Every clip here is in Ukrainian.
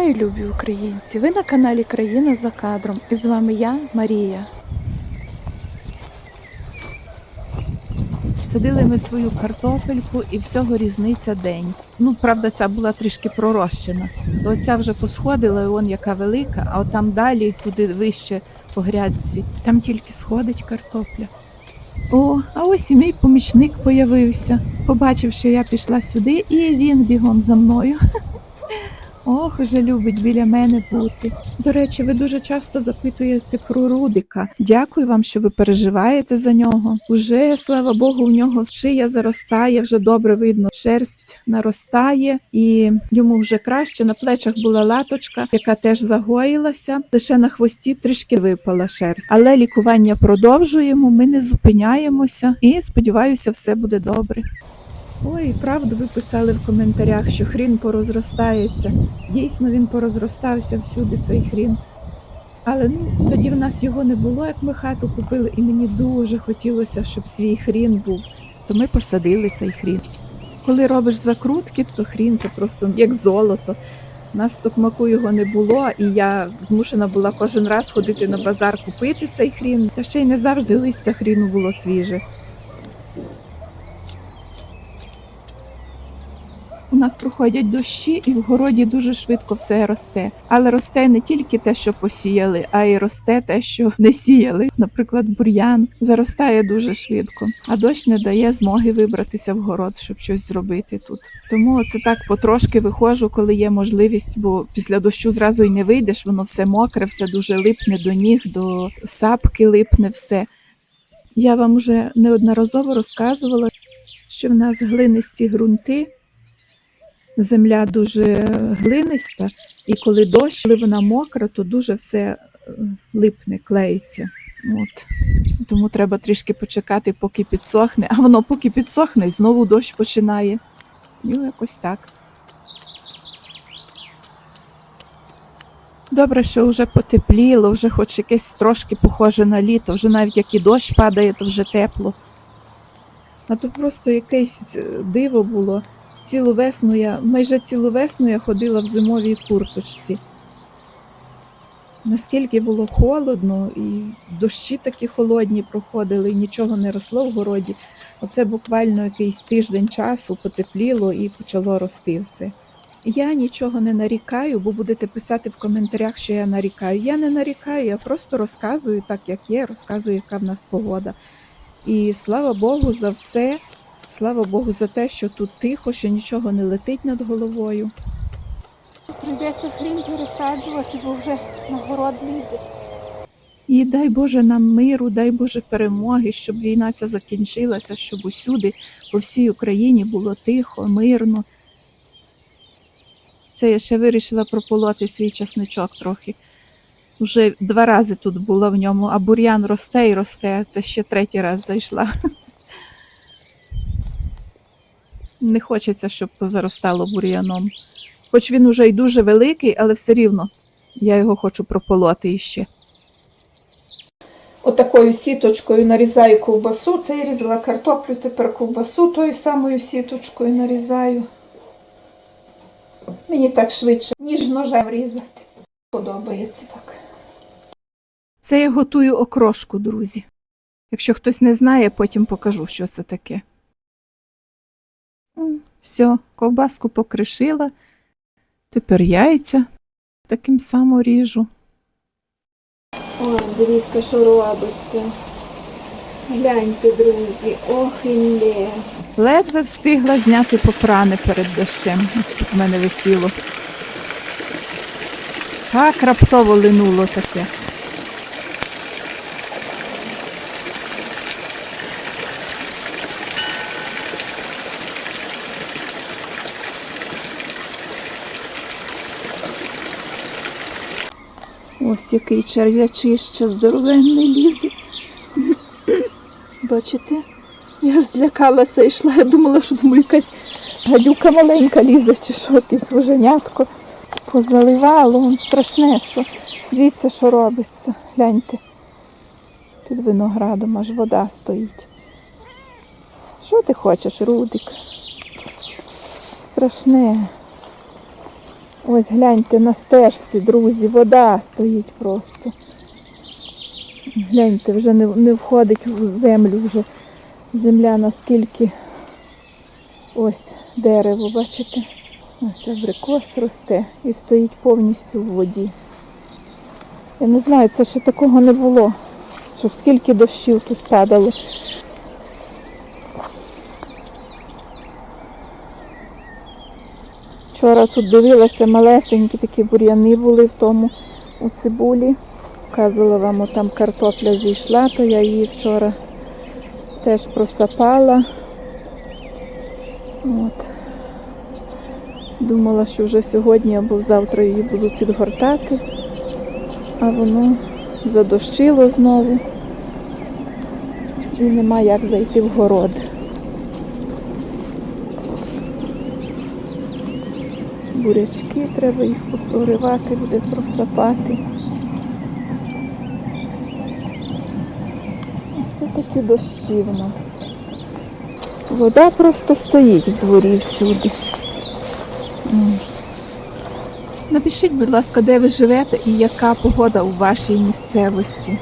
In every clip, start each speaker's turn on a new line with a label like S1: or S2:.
S1: Вітаю, любі українці! Ви на каналі Країна за кадром. І з вами я, Марія. Садили ми свою картопельку і всього різниця день. Ну, правда, ця була трішки пророщена. То ця вже посходила, і он яка велика, а от там далі, куди вище по грядці, там тільки сходить картопля. О, а ось і мій помічник появився. Побачив, що я пішла сюди, і він бігом за мною. Ох, уже любить біля мене бути. До речі, ви дуже часто запитуєте про Рудика. Дякую вам, що ви переживаєте за нього. Уже, слава Богу, у нього шия заростає, вже добре видно, шерсть наростає, і йому вже краще. На плечах була латочка, яка теж загоїлася. Лише на хвості трішки випала шерсть. Але лікування продовжуємо. Ми не зупиняємося і сподіваюся, все буде добре. Ой, правду ви писали в коментарях, що хрін порозростається. Дійсно, він порозростався всюди цей хрін. Але ну, тоді в нас його не було, як ми хату купили, і мені дуже хотілося, щоб свій хрін був. То ми посадили цей хрін. Коли робиш закрутки, то хрін це просто як золото. У нас в токмаку його не було, і я змушена була кожен раз ходити на базар купити цей хрін. Та ще й не завжди листя хріну було свіже. У нас проходять дощі, і в городі дуже швидко все росте. Але росте не тільки те, що посіяли, а й росте те, що не сіяли. Наприклад, бур'ян заростає дуже швидко, а дощ не дає змоги вибратися в город, щоб щось зробити тут. Тому це так потрошки виходжу, коли є можливість, бо після дощу зразу й не вийдеш, воно все мокре, все дуже липне до ніг, до сапки липне все. Я вам уже неодноразово розказувала, що в нас глинисті ґрунти земля дуже глиниста, і коли дощ, коли вона мокра, то дуже все е, липне, клеїться. От. Тому треба трішки почекати, поки підсохне, а воно поки підсохне, знову дощ починає. І якось так. Добре, що вже потепліло, вже хоч якесь трошки похоже на літо, вже навіть як і дощ падає, то вже тепло. А то просто якесь е, диво було. Цілу весну я, майже цілу весну я ходила в зимовій курточці. Наскільки було холодно, і дощі такі холодні проходили, і нічого не росло в городі. Оце буквально якийсь тиждень часу потепліло і почало рости все. Я нічого не нарікаю, бо будете писати в коментарях, що я нарікаю. Я не нарікаю, я просто розказую так, як є, розказую, яка в нас погода. І слава Богу за все. Слава Богу за те, що тут тихо, що нічого не летить над головою.
S2: Прийдеться хрін пересаджувати, бо вже на город лізе.
S1: І дай Боже нам миру, дай Боже перемоги, щоб війна ця закінчилася, щоб усюди, по всій Україні було тихо, мирно. Це я ще вирішила прополоти свій часничок трохи. Вже два рази тут була в ньому, а бур'ян росте і росте, а це ще третій раз зайшла. Не хочеться, щоб позаростало бур'яном. Хоч він уже й дуже великий, але все рівно я його хочу прополоти іще. Отакою сіточкою нарізаю ковбасу. Це я різала картоплю, тепер ковбасу тою самою сіточкою нарізаю. Мені так швидше, ніж ножем різати. Подобається так. Це я готую окрошку, друзі. Якщо хтось не знає, потім покажу, що це таке. Все, ковбаску покришила. Тепер яйця таким само ріжу. Ой, дивіться, що робиться. Гляньте, друзі, ох і лє. Ледве встигла зняти попрани перед дощем. Ось тут в мене висіло. Так раптово линуло таке. Ось який черв'ячище здоровенний лізе. Бачите? Я ж злякалася йшла. Я думала, що думаю, якась гадюка маленька лізе, чи що, якесь воженятко позаливало. Вон страшне, що дивіться, що робиться. Гляньте. Під виноградом аж вода стоїть. Що ти хочеш, Рудик? Страшне. Ось гляньте на стежці, друзі, вода стоїть просто. Гляньте, вже не, не входить в землю вже земля наскільки ось дерево, бачите? Ось абрикос росте і стоїть повністю в воді. Я не знаю, це ще такого не було, щоб скільки дощів тут падало. Вчора тут дивилася малесенькі такі бур'яни були в тому у цибулі. Вказувала вам, там картопля зійшла, то я її вчора теж просапала. От. Думала, що вже сьогодні або завтра її буду підгортати, а воно задощило знову і нема як зайти в город. Бурячки, треба їх проривати, буде просапати. Це такі дощі в нас. Вода просто стоїть в дворі всюди. Напишіть, будь ласка, де ви живете і яка погода у вашій місцевості.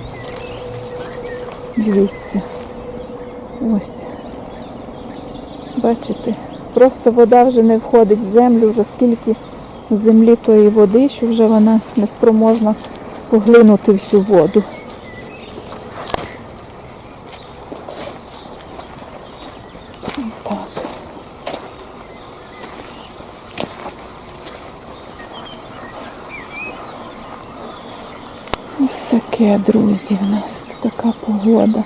S1: Дивіться. Ось. Бачите, просто вода вже не входить в землю, вже скільки землі тої води, що вже вона не спроможна поглинути всю воду. Ось таке, друзі, в нас така погода.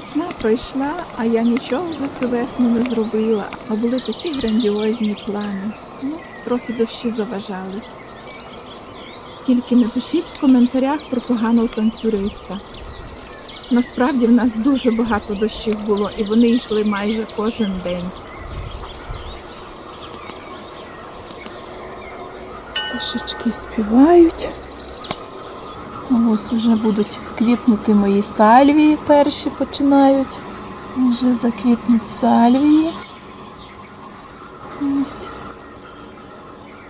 S1: Весна пройшла, а я нічого за цю весну не зробила. А були такі грандіозні плани. Ну, трохи дощі заважали. Тільки напишіть в коментарях про поганого танцюриста. Насправді в нас дуже багато дощів було, і вони йшли майже кожен день. Пташечки співають. Ось вже будуть квітнути мої сальвії, перші починають. Вже заквітнуть сальвії. Ось.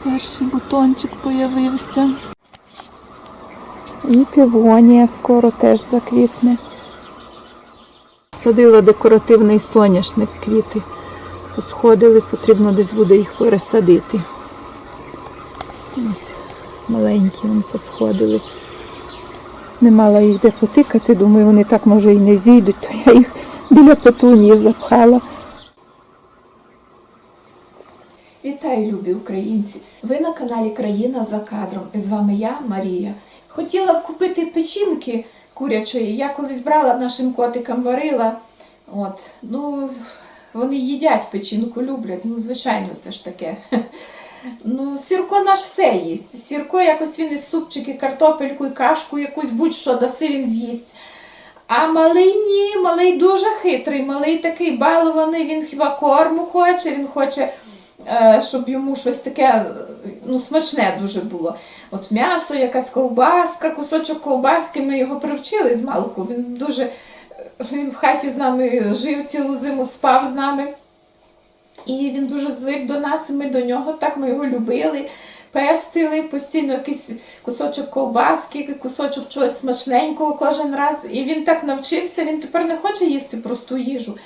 S1: Перший бутончик появився. І півонія скоро теж заквітне. Садила декоративний соняшник квіти. Посходили, потрібно десь буде їх пересадити. Ось маленькі вони посходили. Не мала їх де потикати, думаю, вони так може і не зійдуть, то я їх біля петунії запхала.
S3: Вітаю, любі українці! Ви на каналі Країна за кадром. І з вами я, Марія. Хотіла купити печінки курячої. Я колись брала нашим котикам варила. От, ну, вони їдять печінку, люблять. Ну, звичайно, це ж таке. Ну, Сірко наш все їсть. Сірко якось він із супчики, картопельку і кашку якусь будь-що даси він з'їсть. А малий ні, малий дуже хитрий, малий такий балований, він хіба корму хоче, він хоче, е, щоб йому щось таке ну, смачне дуже було. От м'ясо, якась ковбаска, кусочок ковбаски, ми його привчили з малку. Він дуже він в хаті з нами жив цілу зиму, спав з нами. І він дуже звик до нас, і ми до нього так ми його любили, пестили, постійно якийсь кусочок ковбаски, кусочок чогось смачненького кожен раз. І він так навчився, він тепер не хоче їсти просту їжу.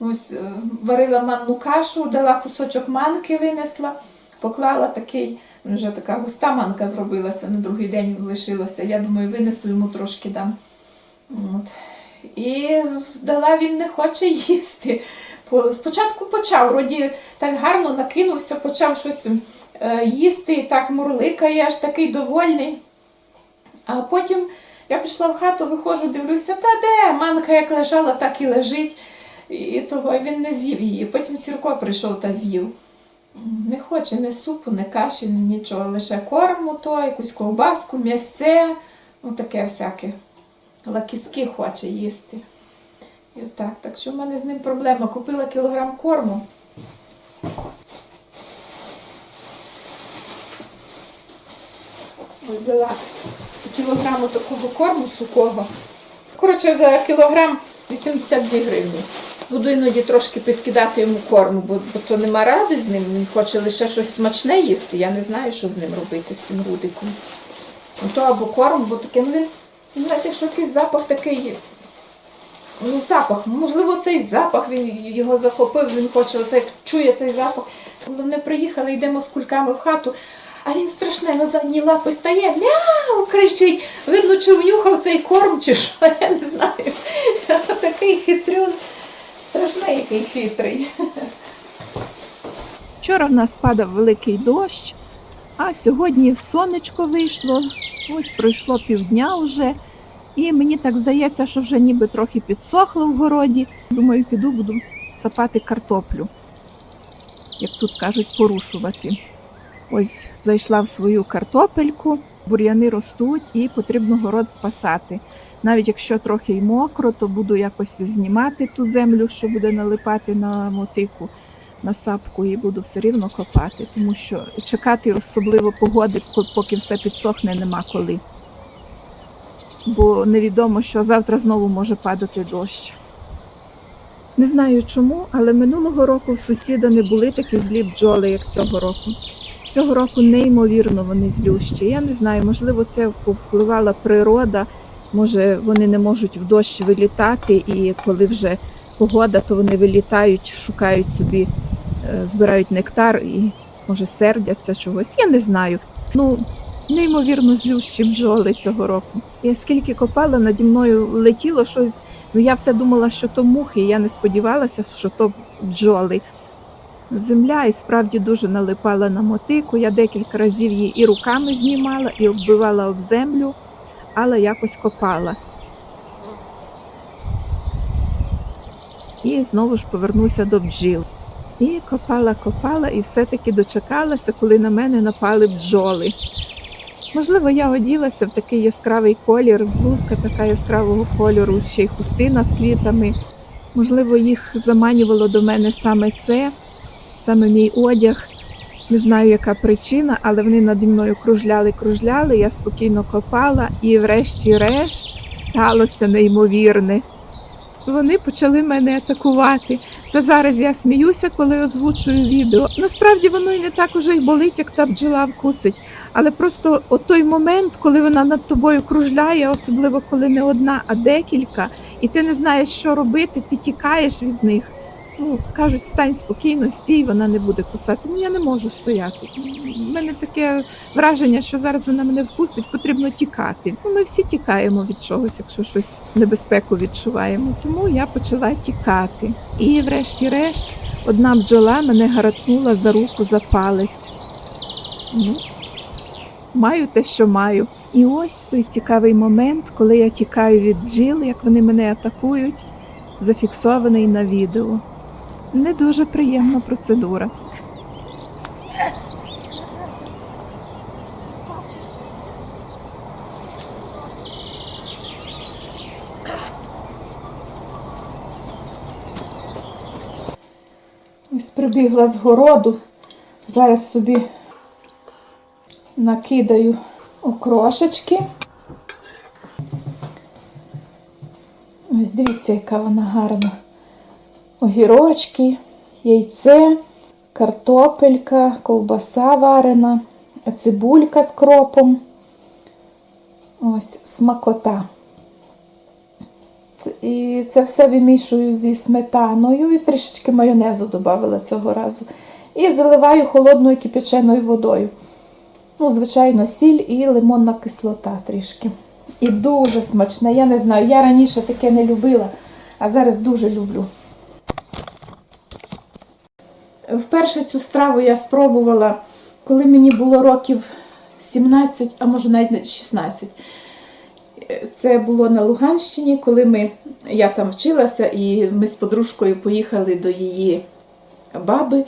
S3: Ось е, варила манну кашу, дала кусочок манки, винесла, поклала такий, ну, вже така густа манка зробилася, на другий день лишилася. Я думаю, винесу йому трошки дам. От. І дала він не хоче їсти. Спочатку почав, вроді так гарно накинувся, почав щось е, їсти, так мурликає, аж такий довольний. А потім я пішла в хату, виходжу, дивлюся, та де манка як лежала, так і лежить. І того він не з'їв її. Потім Сірко прийшов та з'їв. Не хоче ні супу, ні каші, ні нічого, лише корму, то, якусь ковбаску, м'ясце, ну таке всяке. Лакіски хоче їсти. І так, так що в мене з ним проблема. Купила кілограм корму. Взяла кілограму такого корму сухого. Коротше, за кілограм 82 гривні. Буду іноді трошки підкидати йому корму, бо, бо то нема ради з ним. Він хоче лише щось смачне їсти. Я не знаю, що з ним робити, з тим рудиком. Ну, то або корм, бо таке, ну він, знаєте, що якийсь запах такий. Ну, запах, можливо, цей запах він його захопив, він хоче оцей, чує цей запах. Головне, приїхали, йдемо з кульками в хату, а він страшне на задні лапи стає, мяу, кричить. Видно, чи внюхав цей корм, чи що, я не знаю. Такий хитрюн, страшний який хитрий.
S1: Вчора в нас падав великий дощ, а сьогодні сонечко вийшло. Ось пройшло півдня вже. І мені так здається, що вже ніби трохи підсохло в городі. Думаю, піду буду сапати картоплю, як тут кажуть, порушувати. Ось зайшла в свою картопельку, бур'яни ростуть і потрібно город спасати. Навіть якщо трохи й мокро, то буду якось знімати ту землю, що буде налипати на мотику на сапку і буду все рівно копати, тому що чекати особливо погоди, поки все підсохне, нема коли. Бо невідомо, що завтра знову може падати дощ. Не знаю чому, але минулого року в сусіда не були такі злі бджоли, як цього року. Цього року неймовірно вони злющі. Я не знаю, можливо, це впливала природа. Може, вони не можуть в дощ вилітати, і коли вже погода, то вони вилітають, шукають собі збирають нектар і може сердяться чогось. Я не знаю. Ну неймовірно злющі бджоли цього року. Я скільки копала, наді мною летіло щось. Ну я все думала, що то мухи. Я не сподівалася, що то бджоли. Земля і справді дуже налипала на мотику. Я декілька разів її і руками знімала, і оббивала об землю, але якось копала. І знову ж повернуся до бджіл. І копала, копала, і все-таки дочекалася, коли на мене напали бджоли. Можливо, я оділася в такий яскравий колір, блузка така яскравого кольору, ще й хустина з квітами. Можливо, їх заманювало до мене саме це, саме мій одяг. Не знаю, яка причина, але вони наді мною кружляли, кружляли, я спокійно копала, і врешті-решт сталося неймовірне. Вони почали мене атакувати. Це зараз я сміюся, коли озвучую відео. Насправді воно і не так уже й болить, як та бджола вкусить. Але просто от той момент, коли вона над тобою кружляє, особливо коли не одна, а декілька, і ти не знаєш, що робити, ти тікаєш від них. Ну, кажуть, стань спокійно, стій, вона не буде кусати. Ну я не можу стояти. У мене таке враження, що зараз вона мене вкусить, потрібно тікати. Ну, ми всі тікаємо від чогось, якщо щось небезпеку відчуваємо. Тому я почала тікати. І, врешті-решт, одна бджола мене гаратнула за руку за палець. Ну, маю те, що маю. І ось той цікавий момент, коли я тікаю від бджіл, як вони мене атакують, зафіксований на відео. Не дуже приємна процедура.
S3: Ось прибігла з городу. Зараз собі накидаю окрошечки. Ось дивіться, яка вона гарна. Огірочки, яйце, картопелька, ковбаса варена, цибулька з кропом. Ось смакота. І це все вимішую зі сметаною і трішечки майонезу додавала цього разу. І заливаю холодною кипяченою водою. Ну, звичайно, сіль і лимонна кислота трішки. І дуже смачне. Я не знаю, я раніше таке не любила, а зараз дуже люблю. Вперше цю страву я спробувала, коли мені було років 17, а може навіть 16. Це було на Луганщині, коли ми, я там вчилася, і ми з подружкою поїхали до її баби,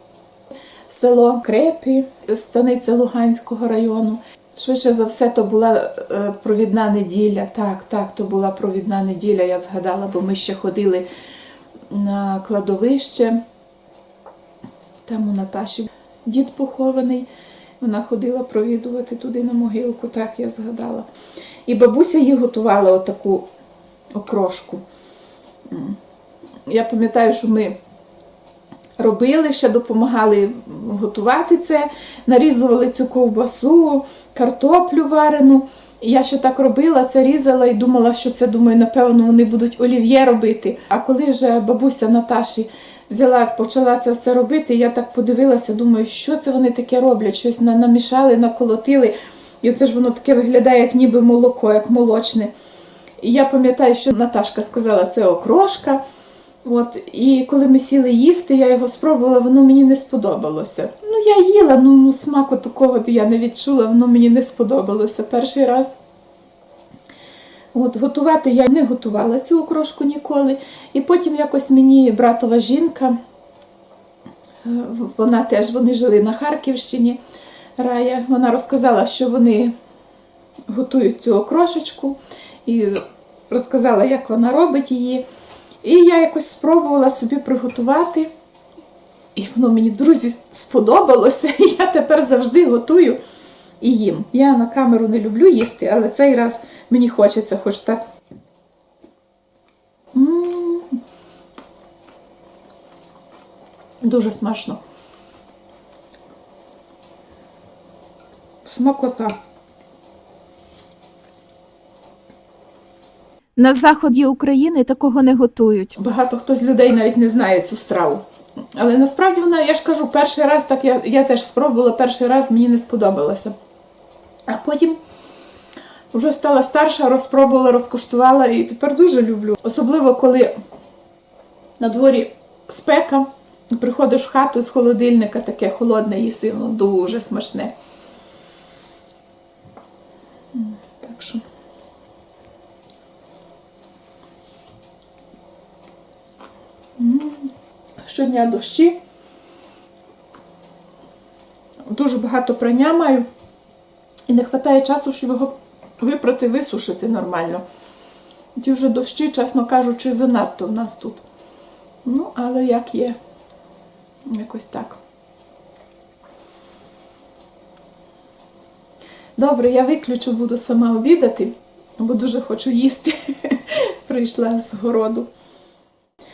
S3: село Крепі, станиця Луганського району. Швидше за все, то була е, провідна неділя. Так, так, то була провідна неділя, я згадала, бо ми ще ходили на кладовище. Там у Наташі дід похований. Вона ходила провідувати туди на могилку, так я згадала. І бабуся їй готувала отаку окрошку. Я пам'ятаю, що ми робили, ще допомагали готувати це, нарізували цю ковбасу, картоплю варену. Я ще так робила, це різала і думала, що це, думаю, напевно, вони будуть олів'є робити. А коли вже бабуся Наташі взяла, почала це все робити, я так подивилася, думаю, що це вони таке роблять? Щось на- намішали, наколотили. І оце ж воно таке виглядає, як ніби молоко, як молочне. І я пам'ятаю, що Наташка сказала, це окрошка. От, і коли ми сіли їсти, я його спробувала, воно мені не сподобалося. Ну, я їла, ну, ну смаку такого я не відчула, воно мені не сподобалося перший раз. От, готувати я не готувала цю окрошку ніколи. І потім якось мені братова жінка, е, вона теж вони жили на Харківщині, Рая, вона розказала, що вони готують цю окрошечку і розказала, як вона робить її. І я якось спробувала собі приготувати. І воно мені, друзі, сподобалося. І я тепер завжди готую і їм. Я на камеру не люблю їсти, але цей раз мені хочеться хоч так. М. Дуже смачно. Смакота.
S1: На заході України такого не готують.
S3: Багато хто з людей навіть не знає цю страву. Але насправді вона, я ж кажу, перший раз так я, я теж спробувала, перший раз мені не сподобалося. А потім вже стала старша, розпробувала, розкуштувала і тепер дуже люблю. Особливо, коли на дворі спека, приходиш в хату з холодильника, таке холодне їси, воно дуже смачне. Так що. щодня дощі. Дуже багато прання маю. І не вистачає часу, щоб його випрати, висушити нормально. Ті вже дощі, чесно кажучи, занадто в нас тут. Ну, але як є. Якось так. Добре, я виключу, буду сама обідати, бо дуже хочу їсти. Прийшла з городу.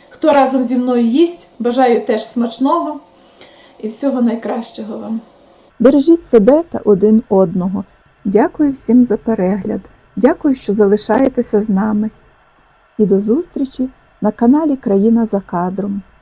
S3: Хто разом зі мною їсть, бажаю теж смачного і всього найкращого вам.
S1: Бережіть себе та один одного. Дякую всім за перегляд. Дякую, що залишаєтеся з нами. І до зустрічі на каналі Країна за кадром.